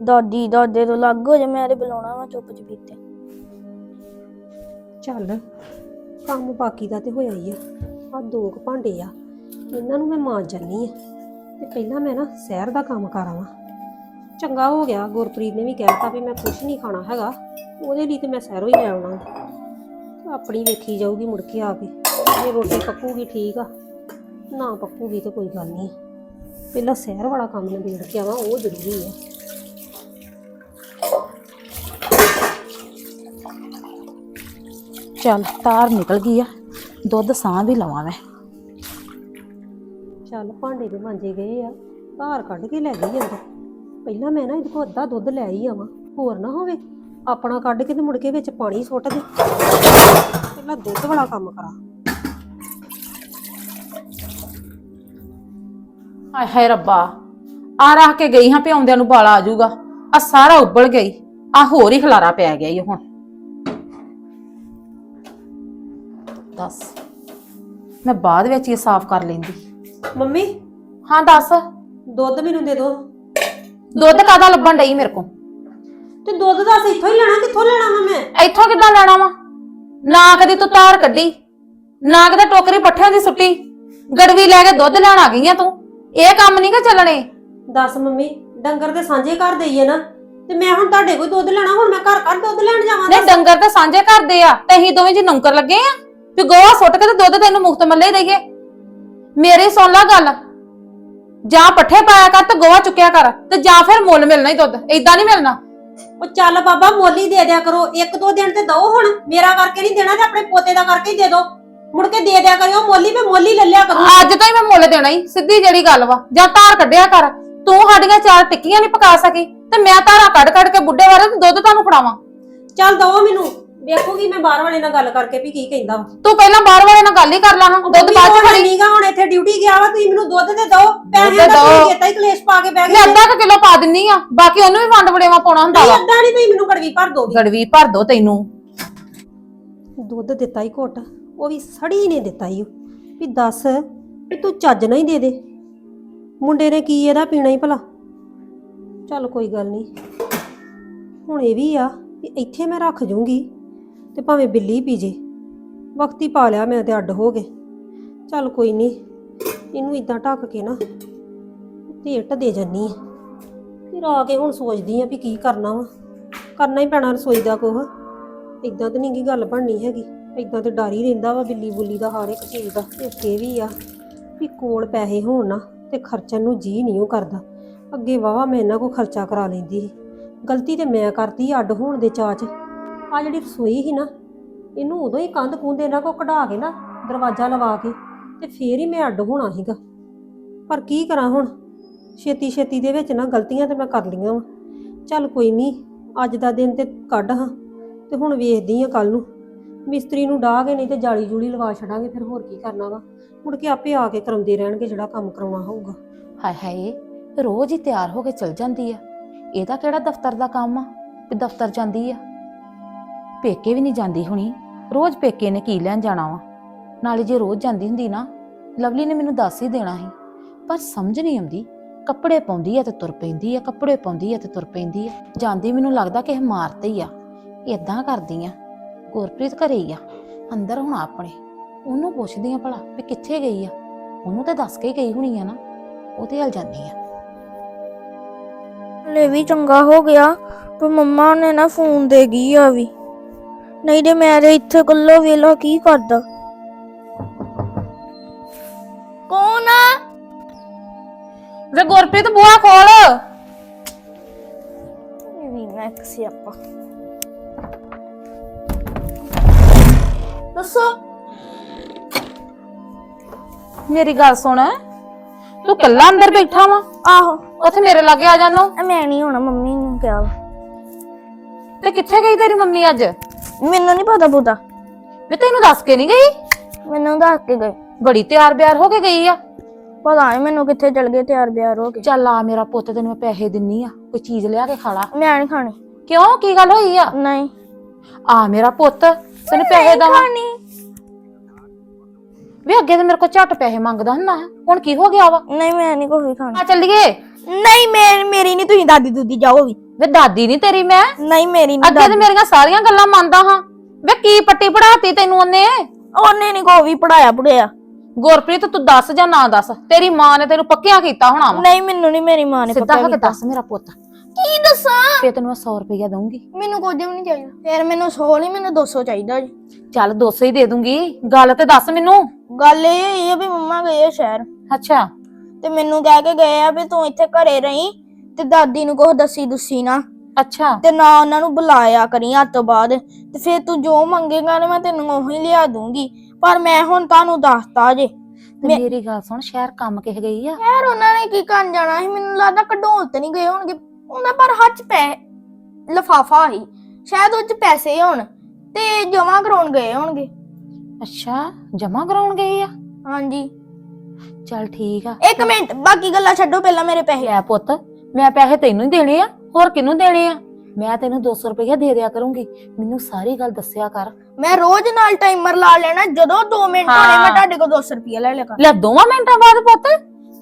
S6: ਦਾਦੀ ਦਾਦੇ ਤੋਂ ਲੱਗ ਹੋ ਜਾ ਮੈਂ ਤੇ ਬੁਲਾਉਣਾ ਵਾ ਚੁੱਪ ਚਪੀਤੇ।
S5: ਚੱਲ ਕੰਮ ਬਾਕੀ ਦਾ ਤੇ ਹੋਇਆ ਹੀ ਆ। ਆ ਦੋ ਕੁ ਭਾਂਡੇ ਆ। ਇਹਨਾਂ ਨੂੰ ਮੈਂ ਮਾਂਜ ਜਾਨੀ ਆ। ਤੇ ਪਹਿਲਾਂ ਮੈਂ ਨਾ ਸ਼ਹਿਰ ਦਾ ਕੰਮ ਕਰਾਵਾਂ ਚੰਗਾ ਹੋ ਗਿਆ, ਗੁਰਪ੍ਰੀਤ ਨੇ ਵੀ ਕਹਿਤਾ ਵੀ ਮੈਂ ਕੁਝ ਨਹੀਂ ਖਾਣਾ ਹੈਗਾ, ਉਹਦੇ ਲਈ ਤੇ ਮੈਂ ਸ਼ਹਿਰੋਂ ਹੀ ਲੈ ਆਉਣਾ। ਆਪਣੀ ਵੇਖੀ ਜਾਊਗੀ ਮੁੜ ਕੇ ਆ ਕੇ, ਜੇ ਰੋਟੀ ਪੱਕੂਗੀ ਠੀਕ ਆ, ਨਾ ਪੱਕੂਗੀ ਤੇ ਕੋਈ ਗੱਲ ਨਹੀਂ। ਪਹਿਲਾਂ ਸ਼ਹਿਰ ਵਾਲਾ ਕੰਮ ਨਿਬੇੜ ਕੇ ਆਵਾਂ, ਉਹ ਜ਼ਰੂਰੀ ਆ।
S2: ਚੱਲ, ਤਾਰ ਨਿਕਲ ਗਈ ਆ, ਦੁੱਧ ਸਾਹ ਵੀ ਲਵਾਂ ਮੈਂ।
S5: ਚੱਲ, ਭਾਂਡੇ ਦੇ ਮਾਂਜੇ ਗਏ ਆ ਧਾਰ ਕੱਢ ਕੇ ਲੈ ਗਈ ਅੰਦਰ। ਪਹਿਲਾਂ ਮੈਂ ਨਾ ਇਹਦੇ ਕੋਲ ਅੱਧਾ ਦੁੱਧ ਲੈ ਹੀ ਆਵਾਂ ਹੋਰ ਨਾ ਹੋਵੇ। ਆਪਣਾ ਕੱਢ ਕੇ ਤੇ ਮੁੜ ਕੇ ਵਿੱਚ ਪਾਣੀ ਸੁੱਟ ਦੇ। ਪਹਿਲਾਂ ਦੁੱਧ ਵਾਲਾ ਕੰਮ ਕਰਾਂ।
S2: ਹਾਏ ਹਾਏ ਰੱਬਾ ਆ ਰੱਖ ਕੇ ਗਈ ਹਾਂ ਪਿਆਉਂਦਿਆਂ ਨੂੰ ਬਾਲਾ ਆ ਜਾਊਗਾ। ਆ ਸਾਰਾ ਉੱਬਲ ਗਈ ਆ ਹੋਰ ਹੀ ਖਲਾਰਾ ਪੈ ਗਿਆ ਈ ਹੁਣ। ਦੱਸ ਮੈਂ ਬਾਅਦ ਵਿੱਚ ਇਹ ਸਾਫ਼ ਕਰ ਲੈਂਦੀ।
S5: ਮੰਮੀ?
S2: ਹਾਂ ਦੱਸ।
S5: ਦੁੱਧ ਮੈਨੂੰ ਦੇ ਦਿਓ
S2: ਦੁੱਧ ਕਾਦਾ ਲੱਭਣ ਡਈ ਮੇਰੇ ਕੋ
S5: ਤੇ ਦੁੱਧ ਦਾ ਅਸੀਂ ਇੱਥੋਂ ਹੀ ਲੈਣਾ ਕਿੱਥੋਂ ਲੈਣਾ ਵਾ ਮੈਂ?
S2: ਇੱਥੋਂ ਕਿੱਦਾਂ ਲੈਣਾ ਵਾ? ਨਾ ਕਦੀ ਤੂੰ ਤਾਰ ਕੱਢੀ ਨਾ ਕਦੇ ਟੋਕਰੀ ਪੱਠਿਆਂ ਦੀ ਸੁੱਟੀ ਗੜਵੀ ਲੈ ਕੇ ਦੁੱਧ ਲੈਣ ਆ ਗਈ ਆ ਤੂੰ। ਇਹ ਕੰਮ ਨਹੀਂ ਗਾ ਚੱਲਣੇ।
S5: ਦੱਸ ਮੰਮੀ ਡੰਗਰ ਦੇ ਸਾਂਝੇ ਘਰ ਦੇਈਏ ਨਾ। ਤੇ ਮੈਂ ਹੁਣ ਤੁਹਾਡੇ ਕੋਈ ਦੁੱਧ ਲੈਣਾ ਹੁਣ ਮੈਂ ਘਰ ਘਰ ਦੁੱਧ ਲੈਣ ਜਾਵਾਂ
S2: ਨਹੀਂ ਡੰਗਰ ਤਾਂ ਸਾਂਝੇ ਕਰਦੇ ਆ ਤੇ ਅਸੀਂ ਦੋਵੇਂ ਜੀ ਨੌਕਰ ਲੱਗੇ ਆ। ਵੀ ਗੋਹਾ ਸੁੱਟ ਕੇ ਤੇ ਦੁੱਧ ਤੈਨੂੰ ਮੁਫਤ ਮੱਲੇ ਦੇਈਏ। ਮੇਰੀ ਸੁਣ ਲੈ ਗੱਲ ਜਾਂ ਪੱਠੇ ਪਾਇਆ ਕਰ ਤੇ ਗੋਹਾ ਚੁੱਕਿਆ ਕਰ ਤੇ ਜਾਂ ਫਿਰ ਮੁੱਲ ਮਿਲਣਾ ਹੀ ਦੁੱਧ ਏਦਾਂ ਨਹੀਂ ਮਿਲਣਾ।
S5: ਉਹ ਚੱਲ ਬਾਬਾ ਮੋਲੀ ਦੇ ਦਿਆ ਕਰੋ ਇੱਕ ਦੋ ਦਿਨ ਤੇ ਦਓ ਹੁਣ ਮੇਰਾ ਕਰਕੇ ਨਹੀਂ ਦੇਣਾ ਤੇ ਆਪਣੇ ਪੋਤੇ ਦਾ ਕਰਕੇ ਹੀ ਦੇ ਦਿਓ। ਮੁੜ ਕੇ ਦੇ ਦਿਆ ਕਰਿਓ ਮੋਲੀ ਮੈਂ ਮੋਲੀ ਲੈ ਲਿਆ ਕਰੂੰ।
S2: ਅੱਜ ਤੋਂ ਹੀ ਮੈਂ ਮੁੱਲ ਦੇਣਾ ਹੀ ਸਿੱਧੀ ਜਿਹੜੀ ਗੱਲ ਵਾ ਜਾਂ ਧਾਰ ਕੱਢਿਆ ਕਰ ਤੂੰ ਸਾਡੀਆਂ ਚਾਰ ਟਿੱਕੀਆਂ ਨਹੀਂ ਪਕਾ ਸਕੀ ਤੇ ਮੈਂ ਧਾਰਾਂ ਕੱਢ ਕੱਢ ਕੇ ਬੁੱਢੇ ਵਾਰੇ ਤੇ ਦੁੱਧ ਤੁਹਾਨੂੰ ਫੜਾਵਾਂ।
S5: ਚੱਲ ਦਓ ਮੈਨੂੰ ਵੇਖੂਗੀ ਮੈਂ ਬਾਹਰ ਵਾਲੇ ਨਾਲ ਗੱਲ ਕਰਕੇ ਵੀ ਕੀ ਕਹਿੰਦਾ ਵਾ।
S2: ਤੂੰ ਪਹਿਲਾਂ ਬਾਹਰ ਵਾਲੇ ਨਾਲ ਗੱਲ ਹੀ ਕਰ ਲਾ ਹਾਂ ਦੁੱਧ ਬਾਅਦ ਚ ਖੜੀ
S5: ਨਹੀਂਗਾ ਹੁਣ ਇੱਥੇ ਡਿਊਟੀ ਗਿਆ ਵਾ ਤੁਸੀਂ ਮੈਨੂੰ ਦੁੱਧ ਦੇ ਦਿਓ। ਪੈਸੇ ਦਾ
S2: ਦਿਓ।
S5: ਚੇਤਾ ਹੀ ਕਲੇਸ਼ ਪਾ ਕੇ ਬਹਿ
S2: ਮੈਂ
S5: ਗਏ
S2: ਅੱਧਾ ਕੁ ਕਿਲੋ ਪਾ ਦਿੰਨੀ ਆ ਬਾਕੀ ਉਹਨੂੰ ਵੀ ਵੰਡ ਵੜੇਵਾ ਪਾਉਣਾ ਹੁੰਦਾ ਵਾ।
S5: ਅੱਧਾ ਨਹੀਂ ਤੁਸੀਂ ਮੈਨੂੰ ਕੜਵੀ ਭਰ ਦੋ
S2: ਗੜਵੀ ਭਰ ਦੋ ਤੈਨੂੰ।
S5: ਦੁੱਧ ਦਿੱਤਾ ਹੀ ਘੁੱਟ ਉਹ ਵੀ ਸੜੀ ਨੇ ਦਿੱਤਾ ਹੀ ਵੀ ਦੱਸ ਵੀ ਤੂੰ ਚੱਜ ਨਹੀਂ ਦੇ ਦੇ। ਮੁੰਡੇ ਨੇ ਕੀ ਇਹਦਾ ਪੀਣਾ ਹੀ ਭਲਾ। ਚੱਲ ਕੋਈ ਗੱਲ ਨਹੀਂ। ਹੁਣ ਇਹ ਵੀ ਆ ਵੀ ਇੱਥੇ ਮੈਂ ਰੱਖ ਜੂੰਗੀ। ਤੇ ਭਾਵੇਂ ਬਿੱਲੀ ਪੀ ਜੇ। ਵਕਤੀ ਪਾ ਲਿਆ ਮੈਂ ਤੇ ਅੱਡ ਹੋ ਗਏ। ਚੱਲ ਕੋਈ ਨਹੀਂ ਇਹਨੂੰ ਇਦਾਂ ਢੱਕ ਕੇ ਨਾ ਤੇ ਇੱਟ ਦੇ ਜੰਨੀ ਆ। ਫਿਰ ਆ ਕੇ ਹੁਣ ਸੋਚਦੀ ਆ ਵੀ ਕੀ ਕਰਨਾ ਵਾ। ਕਰਨਾ ਹੀ ਪੈਣਾ ਰਸੋਈ ਦਾ ਕੁਛ। ਇਦਾਂ ਤਾਂ ਨਹੀਂ ਕੀ ਗੱਲ ਬਣਨੀ ਹੈਗੀ। ਇਦਾਂ ਤੇ ਡਰ ਹੀ ਰਹਿੰਦਾ ਵਾ ਬਿੱਲੀ ਬੁੱਲੀ ਦਾ ਹਰ ਇੱਕ ਚੀਜ਼ ਦਾ। ਇੱਕ ਇਹ ਵੀ ਆ ਵੀ ਕੋਲ ਪੈਸੇ ਹੋਣ ਨਾ ਤੇ ਖਰਚਣ ਨੂੰ ਜੀ ਨਹੀਂ ਉਹ ਕਰਦਾ। ਅੱਗੇ ਵਾਵਾ ਮੈਂ ਇਹਨਾਂ ਕੋ ਖਰਚਾ ਕਰਾ ਲੈਂਦੀ ਸੀ। ਗਲਤੀ ਤੇ ਮੈਂ ਕਰਤੀ ਅੱਡ ਹੋਣ ਦੇ ਚਾਚ ਆ ਜਿਹੜੀ ਰਸੋਈ ਸੀ ਨਾ, ਇਹਨੂੰ ਉਦੋਂ ਹੀ ਕੰਧ ਕੁੰਧ ਇਹਨਾਂ ਕੋ ਕਢਾ ਕੇ ਨਾ ਦਰਵਾਜ਼ਾ ਲਵਾ ਕੇ ਤੇ ਫੇਰ ਹੀ ਮੈਂ ਅੱਡ ਹੋਣਾ ਸੀਗਾ। ਪਰ ਕੀ ਕਰਾਂ ਹੁਣ? ਛੇਤੀ ਛੇਤੀ ਦੇ ਵਿੱਚ ਨਾ ਗਲਤੀਆਂ ਤੇ ਮੈਂ ਕਰ ਲੀਆਂ ਵਾ। ਚੱਲ ਕੋਈ ਨਹੀਂ ਅੱਜ ਦਾ ਦਿਨ ਤੇ ਕੱਢ ਹਾਂ ਤੇ ਹੁਣ ਵੇਖਦੀ ਆ ਕੱਲ ਨੂੰ। ਮਿਸਤਰੀ ਨੂੰ ਡਾਹ ਕੇ ਨਹੀਂ ਤੇ ਜਾਲੀ ਜੂਲੀ ਲਵਾ ਛੱਡਾਂਗੇ, ਫਿਰ ਹੋਰ ਕੀ ਕਰਨਾ ਵਾ? ਮੁੜ ਕੇ ਆਪੇ ਆ ਕੇ ਕਰਾਉਂਦੇ ਰਹਿਣਗੇ ਜਿਹੜਾ ਕੰਮ ਕਰਾਉਣਾ ਹੋਊਗਾ।
S2: ਹਾਏ ਹਾਏ, ਰੋਜ਼ ਹੀ ਤਿਆਰ ਹੋ ਕੇ ਚਲ ਜਾਂਦੀ ਆ। ਇਹਦਾ ਕਿਹੜਾ ਦਫ਼ਤਰ ਦਾ ਕੰਮ ਆ? ਵੀ ਦਫ਼ਤਰ ਜਾਂਦੀ ਆ? ਪੇਕੇ ਵੀ ਨਹੀਂ ਜਾਂਦੀ ਹੁਣੀ। ਰੋਜ਼ ਪੇਕੇ ਨੇ ਕੀ ਲੈਣ ਜਾਣਾ ਵਾ? ਨਾਲੇ ਜੇ ਰੋਜ਼ ਜਾਂਦੀ ਹੁੰਦੀ ਨਾ, ਲਵਲੀ ਨੇ ਮੈਨੂੰ ਦੱਸ ਹੀ ਦੇਣਾ ਸੀ। ਪਰ ਸਮਝ ਨਹੀਂ ਆਉਂਦੀ, ਕੱਪੜੇ ਪਾਉਂਦੀ ਆ ਤੇ ਤੁਰ ਪੈਂਦੀ ਆ, ਕੱਪੜੇ ਪਾਉਂਦੀ ਆ ਤੇ ਤੁਰ ਪੈਂਦੀ ਆ। ਜਾਂਦੀ ਮੈਨੂੰ ਲੱਗਦਾ ਕਿ ਇਹ ਮਾਰਤੇ ਹੀ ਆ। ਇਦਾਂ ਕਰਦੀ ਆ। ਗੁਰਪ੍ਰੀਤ ਘਰੇ ਹੀ ਆ। ਅੰਦਰ ਹੁਣ ਆਪਣੇ। ਉਹਨੂੰ ਪੁੱਛਦੀ ਆ ਭਲਾ ਵੀ ਕਿੱਥੇ ਗਈ ਆ? ਉਹਨੂੰ ਤਾਂ ਦੱਸ ਕੇ ਗਈ ਹੋਣੀ ਆ ਨਾ। ਉਹਦੇ ਹਲ ਜਾਂਦੀ ਆ।
S6: ਲੈ ਵੀ ਚੰਗਾ ਹੋ ਗਿਆ, ਪਰ ਮੰਮਾ ਨੇ ਨਾ ਫੋਨ ਦੇ ਗਈ ਆ ਵੀ। ਨਹੀਂ ਤੇ ਮੈਂ ਤੇ ਇੱਥੇ ਕੱਲਾ ਵੇਲਾ ਕੀ ਕਰਦਾ? ਕੌਣ ਆ?
S2: ਵੇ ਗੁਰਪ੍ਰੀਤ ਬੁਆ ਖੋਲ।
S6: ਇਹ ਵੀ ਨਾ ਇੱਕ ਸਿਆਪਾ ਦੱਸੋ।
S2: ਮੇਰੀ ਗੱਲ ਸੁਣ। ਤੂੰ ਕੱਲਾ ਅੰਦਰ ਬੈਠਾ ਵਾ?
S6: ਆਹੋ।
S2: ਉੱਥੇ ਮੇਰੇ ਲਾਗੇ ਆ ਜਾਨੋ
S6: ਮੈਂ ਨਹੀਂ ਹੋਣਾ ਮੰਮੀ ਨੂੰ ਕਿਹਾ ਵਾ।
S2: ਤੇ ਕਿੱਥੇ ਗਈ ਤੇਰੀ ਮੰਮੀ ਅੱਜ?
S6: ਮੈਨੂੰ ਨਹੀਂ ਪਤਾ ਪੁੱਤਾ।
S2: ਵੇ ਤੈਨੂੰ ਦੱਸ ਕੇ ਨਹੀਂ ਗਈ?
S6: ਮੈਨੂੰ ਦੱਸ ਕੇ ਗਏ
S2: ਬੜੀ ਤਿਆਰ ਬਿਆਰ ਹੋ ਕੇ ਗਈ ਆ।
S6: ਪਤਾ ਨਹੀਂ ਮੈਨੂੰ ਕਿੱਥੇ ਚਲ ਗਏ ਤਿਆਰ ਬਿਆਰ ਹੋ ਕੇ।
S2: ਚੱਲ ਆ ਮੇਰਾ ਪੁੱਤ ਤੈਨੂੰ ਮੈਂ ਪੈਸੇ ਦਿੰਨੀ ਆ। ਕੋਈ ਚੀਜ਼ ਲਿਆ ਕੇ ਖਾ ਲਾ।
S6: ਮੈਂ ਨਹੀਂ ਖਾਣੀ।
S2: ਕਿਉਂ? ਕੀ ਗੱਲ ਹੋਈ ਆ?
S6: ਨਹੀਂ।
S2: ਆ ਮੇਰਾ ਪੁੱਤ ਤੈਨੂੰ ਪੈਸੇ ਦਵਾਂ।
S6: ਖਾਣੀ।
S2: ਵੇ ਅੱਗੇ ਤੇ ਮੇਰੇ ਕੋਲ ਝੱਟ ਪੈਸੇ ਮੰਗਦਾ ਹੁੰਦਾ। ਹੁਣ ਕੀ ਹੋ ਗਿਆ ਵਾ?
S6: ਨਹੀਂ ਮੈਂ ਨਹੀਂ ਕੋਈ ਖਾਣੀ।
S2: ਆ ਚੱਲੀਏ।
S6: ਨਹੀਂ ਮੈਂ ਮੇਰੀ ਨਹੀਂ ਤੁਸੀਂ ਦਾਦੀ ਦੂਦੀ ਜਾਓ ਵੀ।
S2: ਵੇ ਦਾਦੀ ਨਹੀਂ ਤੇਰੀ ਮੈਂ?
S6: ਨਹੀਂ ਮੇਰੀ ਨਹੀਂ
S2: ਅੱਗੇ ਤੇ ਮੇਰੀਆਂ ਸਾਰੀਆਂ ਗੱਲਾਂ ਮੰਨਦਾ ਹਾਂ। ਵੇ ਕੀ ਪੱਟੀ ਪੜਾਤੀ ਤੈਨੂੰ ਉਹਨੇ?
S6: ਉਹਨੇ ਨਹੀਂ ਕੋਈ ਵੀ ਪੜਾਇਆ ਪੜਿਆ
S2: ਗੁਰਪ੍ਰੀਤ ਤੂੰ ਦੱਸ ਜਾਂ ਨਾ ਦੱਸ? ਤੇਰੀ ਮਾਂ ਨੇ ਤੈਨੂੰ ਪੱਕਿਆ ਕੀਤਾ ਹੋਣਾ ਵਾ?
S6: ਨਹੀਂ ਮੈਨੂੰ ਨਹੀਂ ਮੇਰੀ ਮਾਂ ਨੇ
S2: ਸਿੱਧਾ
S6: ਪੱਕਾ
S2: ਹੋ ਕੇ
S6: ਕੀਤਾ।
S2: ਦੱਸ ਮੇਰਾ ਪੁੱਤ।
S6: ਕੀ ਦੱਸਾਂ?
S2: ਫੇ ਤੈਨੂੰ ਮੈਂ 100 ਰੁਪਇਆ ਦਊਂਗੀ।
S6: ਮੈਨੂੰ ਕੁਝ ਵੀ ਨਹੀਂ ਚਾਹੀਦਾ। ਫਿਰ ਮੈਨੂੰ 100 ਨਹੀਂ ਮੈਨੂੰ 200 ਚਾਹੀਦਾ ਜੀ।
S2: ਚੱਲ 200 ਹੀ ਦੇ ਦੂੰਗੀ। ਗੱਲ ਤੇ ਦੱਸ ਮੈਨੂੰ।
S6: ਗੱਲ ਇਹ ਹੋਈ ਆ ਵੀ ਮੰਮਾ ਗਏ ਆ ਸ਼ਹਿਰ।
S2: ਅੱਛਾ।
S6: ਤੇ ਮੈਨੂੰ ਕਹਿ ਕੇ ਗਏ ਆ ਵੀ ਤੂੰ ਇੱਥੇ ਘਰੇ ਰਹੀਂ। ਤੇ ਦਾਦੀ ਨੂੰ ਕੁਛ ਦੱਸੀ ਦੁੱਸੀ ਨਾ।
S2: ਅੱਛਾ।
S6: ਤੇ ਨਾ ਉਹਨਾਂ ਨੂੰ ਬੁਲਾਇਆ ਕਰੀ ਅੱਜ ਤੋਂ ਬਾਅਦ। ਤੇ ਫਿਰ ਤੂੰ ਜੋ ਮੰਗੇਗਾ ਨਾ ਮੈਂ ਤੈਨੂੰ ਉਹੀ ਲਿਆ ਦੂੰਗੀ। ਪਰ ਮੈਂ ਹੁਣ ਤੁਹਾਨੂੰ ਦੱਸਤਾ ਜੇ।
S2: ਤੇ
S6: ਮੈਂ-
S2: ਮੇਰੀ ਗੱਲ ਸੁਣ ਸ਼ਹਿਰ ਕੰਮ ਕਿਹ ਗਈ ਆ?
S6: ਯਾਰ ਉਹਨਾਂ ਨੇ ਕੀ ਕਰਨ ਜਾਣਾ ਸੀ? ਮੈਨੂੰ ਲੱਗਦਾ ਕਢੋਲ ਤੇ ਨਹੀਂ ਗਏ ਹੋਣਗੇ। ਉਹਨਾਂ ਪਰ ਹੱਥ ਪੈ ਲਫਾਫਾ ਹੀ ਸ਼ਾਇਦ ਉਹ ਚ ਪੈਸੇ ਹੋਣ। ਤੇ ਜਮਾ ਕਰਾਉਣ ਗਏ ਹੋਣਗੇ।
S2: ਅੱਛਾ ਜਮਾ ਕਰਾਉਣ ਗਏ ਆ?
S6: ਹਾਂਜੀ।
S2: ਚੱਲ ਠੀਕ ਆ।
S6: ਇੱਕ ਮਿੰਟ ਬਾਕੀ ਗੱਲਾਂ ਛੱਡੋ ਪਹਿਲਾਂ ਮੇਰੇ ਪੈਸੇ।
S2: ਲੈ ਪੁੱਤ ਮੈਂ ਪੈਸੇ ਤੈਨੂੰ ਹੀ ਦੇਣੇ ਆ ਹੋਰ ਕਿਹਨੂੰ ਦੇਣੇ ਆ? ਮੈਂ ਤੈਨੂੰ 200 ਰੁਪਇਆ ਦੇ ਦਿਆ ਕਰੂੰਗੀ। ਮੈਨੂੰ ਸਾਰੀ ਗੱਲ ਦੱਸਿਆ ਕਰ।
S6: ਮੈਂ ਰੋਜ਼ ਨਾਲ ਟਾਈਮਰ ਲਾ ਲੈਣਾ ਜਦੋਂ 2 ਮਿੰਟ ਹੋਣੇ ਮੈਂ। ਤੁਹਾਡੇ ਕੋਲ 200 ਰੁਪਏ ਲੈ ਕਰ
S2: ਲੈ ਦੋਵਾਂ ਮਿੰਟਾਂ ਬਾਅਦ ਪੁੱਤ।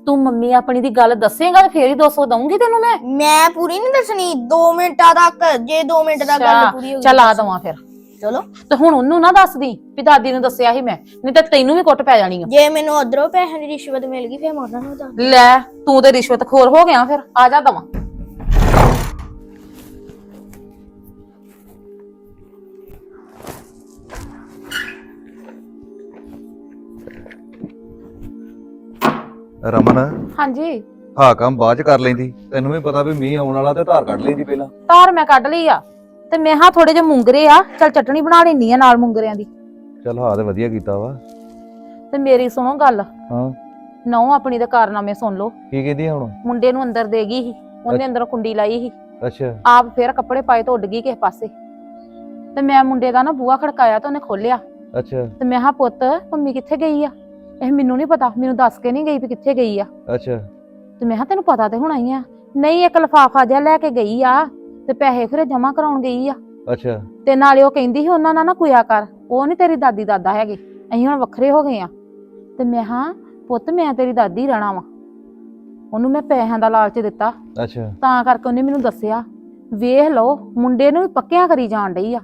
S2: ਤੂੰ ਮੰਮੀ ਆਪਣੀ ਦੀ ਗੱਲ ਦੱਸੇਗਾ ਤੇ ਫੇਰ ਹੀ 200 ਦਊਂਗੀ ਤੈਨੂੰ ਮੈਂ।
S6: ਮੈਂ ਪੂਰੀ ਨਹੀਂ ਦੱਸਣੀ 2 ਮਿੰਟਾਂ ਤੱਕ ਜੇ 2 ਮਿੰਟ ਤੱਕ ਗੱਲ ਪੂਰੀ ਹੋ ਗਈ
S2: ਚੱਲ ਆ ਦਵਾਂ ਫਿਰ।
S6: ਚਲੋ।
S2: ਤੇ ਹੁਣ ਉਹਨੂੰ ਨਾ ਦੱਸਦੀ ਵੀ ਦਾਦੀ ਨੂੰ ਦੱਸਿਆ ਸੀ ਮੈਂ ਨਹੀਂ ਤਾਂ ਤੈਨੂੰ ਵੀ ਕੁੱਟ ਪੈ ਜਾਣੀ ਆ।
S6: ਜੇ ਮੈਨੂੰ ਉਧਰੋਂ ਪੈਸੇ ਦੀ ਰਿਸ਼ਵਤ ਮਿਲ ਗਈ ਫਿਰ ਮੈਂ ਉਹਨਾਂ ਨੂੰ ਦੱਸ
S2: ਲੈ ਤੂੰ ਤੇ ਰਿਸ਼ਵਤਖੋਰ ਹੋ ਗਿਆ ਫਿਰ ਆ ਜਾ ਦਵਾਂ।
S1: ਰਮਨ
S2: ਹਾਂਜੀ।
S1: ਹਾਂ ਕੰਮ ਬਾਅਦ ਚ ਕਰ ਲੈਂਦੀ। ਤੈਨੂੰ ਵੀ ਪਤਾ ਵੀ ਮੀਂਹ ਆਉਣ ਵਾਲਾ ਤੇ ਧਾਰ ਕੱਢ ਲੈਂਦੀ ਪਹਿਲਾਂ।
S2: ਤਾਰ ਮੈਂ ਕੱਢ ਲਈ ਆ। ਤੇ ਮੈਂ ਹਾਂ ਥੋੜੇ ਜਿਹੇ ਮੁੰਗਰੇ ਆ। ਚੱਲ ਚਟਣੀ ਬਣਾ ਲੈਣੀ ਆ ਨਾਲ ਮੁੰਗਰਿਆਂ ਦੀ।
S1: ਚੱਲ ਹਾਂ ਤੇ ਵਧੀਆ ਕੀਤਾ ਵਾ।
S2: ਤੇ ਮੇਰੀ ਸੁਣੋ ਗੱਲ।
S1: ਹਾਂ।
S2: ਨੌ ਆਪਣੀ ਦੇ ਕਾਰਨਾਮੇ ਸੁਣ ਲਓ।
S1: ਕੀ ਕਹਿੰਦੀ ਆ ਹੁਣ?
S2: ਮੁੰਡੇ ਨੂੰ ਅੰਦਰ ਦੇ ਗਈ ਸੀ। ਉਹਨੇ ਅੰਦਰ ਕੁੰਡੀ ਲਾਈ ਸੀ।
S1: ਅੱਛਾ।
S2: ਆਪ ਫੇਰ ਕੱਪੜੇ ਪਾਏ ਤੋਂ ਉੱਡ ਗਈ ਕਿਸੇ ਪਾਸੇ। ਤੇ ਮੈਂ ਮੁੰਡੇ ਦਾ ਨਾ ਬੂਹਾ ਖੜਕਾਇਆ ਤਾਂ ਉਹਨੇ ਖੋਲਿਆ
S1: ਅੱਛਾ।
S2: ਤੇ ਮੈਂ ਕਿਹਾ ਪੁੱਤ ਮੰਮੀ ਕਿੱਥੇ ਗਈ ਆ? ਇਹ ਮੈਨੂੰ ਨਹੀਂ ਪਤਾ। ਮੈਨੂੰ ਦੱਸ ਕੇ ਨਹੀਂ ਗਈ ਵੀ ਕਿੱਥੇ ਗਈ ਆ।
S1: ਅੱਛਾ।
S2: ਤੇ ਮੈਂ ਕਿਹਾ ਤੈਨੂੰ ਪਤਾ ਤੇ ਹੋਣਾ ਹੀ ਆ। ਨਹੀਂ ਇੱਕ ਲਫਾਫਾ ਜਿਹਾ ਲੈ ਕੇ ਗਈ ਆ। ਤੇ ਪੈਸੇ ਫਿਰ ਜਮਾ ਕਰਾਉਣ ਗਈ ਆ।
S1: ਅੱਛਾ।
S2: ਤੇ ਨਾਲੇ ਉਹ ਕਹਿੰਦੀ ਸੀ ਉਹਨਾਂ ਨਾਲ ਨਾ ਕੁਇਆ ਕਰ ਉਹ ਨਹੀਂ ਤੇਰੀ ਦਾਦੀ ਦਾਦਾ ਹੈਗੇ ਅਸੀਂ ਹੁਣ ਵੱਖਰੇ ਹੋ ਗਏ ਆ। ਤੇ ਮੈਂ ਹਾਂ ਪੁੱਤ ਮੈਂ ਤੇਰੀ ਦਾਦੀ ਰਹਿਣਾ ਵਾ। ਉਹਨੂੰ ਮੈਂ ਪੈਸਿਆਂ ਦਾ ਲਾਲਚ ਦਿੱਤਾ।
S1: ਅੱਛਾ।
S2: ਤਾਂ ਕਰਕੇ ਉਹਨੇ ਮੈਨੂੰ ਦੱਸਿਆ ਵੇਖ ਲਓ ਮੁੰਡੇ ਨੂੰ ਵੀ ਪੱਕਿਆਂ ਕਰੀ ਜਾਣ ਡਈ ਆ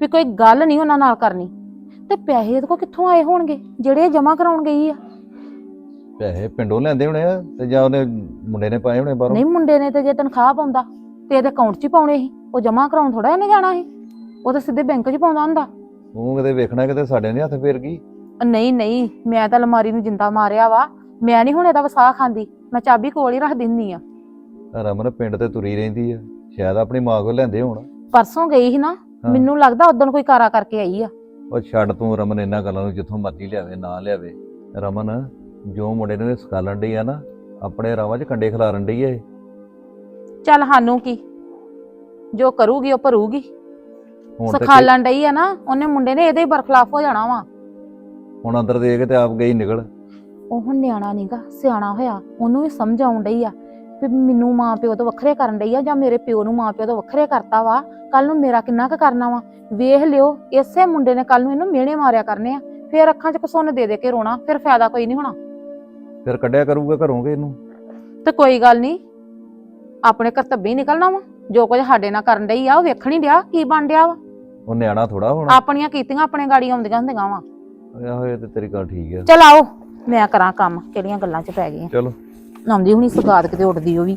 S2: ਵੀ ਕੋਈ ਗੱਲ ਨਹੀਂ ਉਹਨਾਂ ਨਾਲ ਕਰਨੀ। ਤੇ ਪੈਸੇ ਇਹਦੇ ਕੋ ਕਿੱਥੋਂ ਆਏ ਹੋਣਗੇ ਜਿਹੜੇ ਜਮਾ ਕਰਾਉਣ ਗਈ ਆ?
S1: ਪੈਸੇ ਪਿੰਡੋਂ ਲੈਂਦੇ ਹੋਣੇ ਆ ਤੇ ਜਾਂ ਉਹਨੇ ਮੁੰਡੇ ਨੇ ਪਾਏ ਹੋਣੇ ਬਾਹਰੋਂ?
S2: ਨਹੀਂ ਮੁੰਡੇ ਨੇ ਤੇ ਜੇ ਤਨਖਾਹ ਪਾਉਂਦਾ। ਤੇ ਇਹਦੇ ਅਕਾਊਂਟ 'ਚ ਹੀ ਪਾਉਣੇ ਸੀ। ਉਹ ਜਮਾ ਕਰਾਉਣ ਥੋੜਾ ਇਹਨੇ ਜਾਣਾ ਸੀ। ਉਹ ਤਾਂ ਸਿੱਧੇ ਬੈਂਕ 'ਚ ਪਾਉਂਦਾ ਹੁੰਦਾ।
S1: ਉਹ ਕਿਤੇ ਵੇਖਣਾ ਕਿਤੇ ਸਾਡੇ ਨੇ ਹੱਥ ਫੇਰ ਗਈ
S2: ਅ, ਨਹੀਂ ਨਹੀਂ ਮੈਂ ਤਾਂ ਅਲਮਾਰੀ ਨੂੰ ਜਿੰਦਾ ਮਾਰਿਆ ਵਾ। ਮੈਂ ਨਹੀਂ ਹੁਣ ਇਹਦਾ ਵਸਾ ਖਾਂਦੀ। ਮੈਂ ਚਾਬੀ ਕੋਲ ਹੀ ਰੱਖ ਦਿੰਨੀ ਆ।
S1: ਰਮਨ ਪਿੰਡ ਤੇ ਤੁਰੀ ਰਹਿੰਦੀ ਆ। ਸ਼ਾਇਦ ਆਪਣੀ ਮਾਂ ਕੋਲ ਲੈਂਦੇ ਹੋਣ।
S2: ਪਰਸੋਂ ਗਈ ਸੀ ਨਾ
S1: ਹਾਂ।
S2: ਮੈਨੂੰ ਲੱਗਦਾ ਉਦੋਂ ਕੋਈ ਕਾਰਾ ਕਰਕੇ ਆਈ ਆ।
S1: ਉਹ ਛੱਡ ਤੂੰ ਰਮਨ ਇਹਨਾਂ ਗੱਲਾਂ ਨੂੰ ਜਿੱਥੋਂ ਮਰਜ਼ੀ ਲਿਆਵੇ ਨਾ ਲਿਆਵੇ। ਰਮਨ ਜੋ ਮੁੰਡੇ ਨੇ ਸਕਾਲਣ ਡਈ ਆ ਨਾ ਆਪਣੇ ਰਾਵਾਂ 'ਚ ਕੰਡੇ ਖਿਲਾਰਨ ਡਈ ਆ ਇਹ।
S2: ਚੱਲ ਸਾਨੂੰ ਕੀ? ਜੋ ਕਰੂਗੀ ਉਹ ਭਰੂਗੀ।
S1: ਹੁਣ ਤੇ
S2: ਸਖਾਲਣ ਡਈ ਆ ਨਾ ਉਹਨੇ ਮੁੰਡੇ ਨੇ ਇਹਦੇ ਹੀ ਬਰਖਲਾਫ ਹੋ ਜਾਣਾ ਵਾ।
S1: ਹੁਣ ਅੰਦਰ ਦੇ ਕੇ ਤੇ ਆਪ ਗਈ ਨਿਕਲ।
S2: ਉਹ ਹੁਣ ਨਿਆਣਾ ਨੀਗਾ ਸਿਆਣਾ ਹੋਇਆ ਉਹਨੂੰ ਵੀ ਸਮਝ ਆਉਣ ਡਈ ਆ ਵੀ ਮੈਨੂੰ ਮਾਂ ਪਿਓ ਤੋਂ ਵੱਖਰੇ ਕਰਨ ਡਈ ਆ ਜਾਂ ਮੇਰੇ ਪਿਓ ਨੂੰ ਮਾਂ ਪਿਓ ਤੋਂ ਵੱਖਰੇ ਕਰਤਾ ਵਾ। ਕੱਲ ਨੂੰ ਮੇਰਾ ਕਿੰਨਾ ਕੁ ਕਰਨਾ ਵਾ? ਵੇਖ ਲਿਓ ਇਸੇ ਮੁੰਡੇ ਨੇ ਕੱਲ ਨੂੰ ਇਹਨੂੰ ਮਿਹਣੇ ਮਾਰਿਆ ਕਰਨੇ ਆ। ਫੇਰ ਅੱਖਾਂ 'ਚ ਕਸੁੰਨ ਦੇ ਦੇ ਕੇ ਰੋਣਾ ਫਿਰ ਫਾਇਦਾ ਕੋਈ ਨਹੀਂ ਹੋਣਾ।
S1: ਫਿਰ ਕੱਢਿਆ ਕਰੂਗਾ ਘਰੋਂ ਕਿ ਇਹਨੂੰ?
S2: ਤੇ ਕੋਈ ਗੱਲ ਨਹੀਂ ਆਪਣੇ ਕਰਤੱਬੇ ਹੀ ਨਿਕਲਣਾ ਵਾ। ਜੋ ਕੁਝ ਸਾਡੇ ਨਾਲ ਕਰਨ ਡਈ ਆ ਉਹ ਵੇਖਣ ਹੀ ਡਿਆ ਕੀ ਬਣ ਡਿਆ ਵਾ।
S1: ਉਹ ਨਿਆਣਾ ਥੋੜਾ ਹੋਣਾ।
S2: ਆਪਣੀਆਂ ਕੀਤੀਆਂ ਆਪਣੇ ਗਾੜੀ ਆਉਂਦੀਆਂ ਹੁੰਦੀਆਂ ਵਾ।
S1: ਆਹੋ ਇਹ ਤੇ ਤੇਰੀ ਗੱਲ ਠੀਕ ਆ।
S2: ਚਲ ਆਓ ਮੈਂ ਕਰਾਂ ਕੰਮ ਕਿਹੜੀਆਂ ਗੱਲਾਂ 'ਚ ਪੈ ਗਈਆਂ।
S1: ਚਲੋ।
S2: ਆਉਂਦੀ ਹੁਣੀ ਸਗਾਤ ਕਿਤੇ ਉੱਡਦੀ ਉਹ ਵੀ।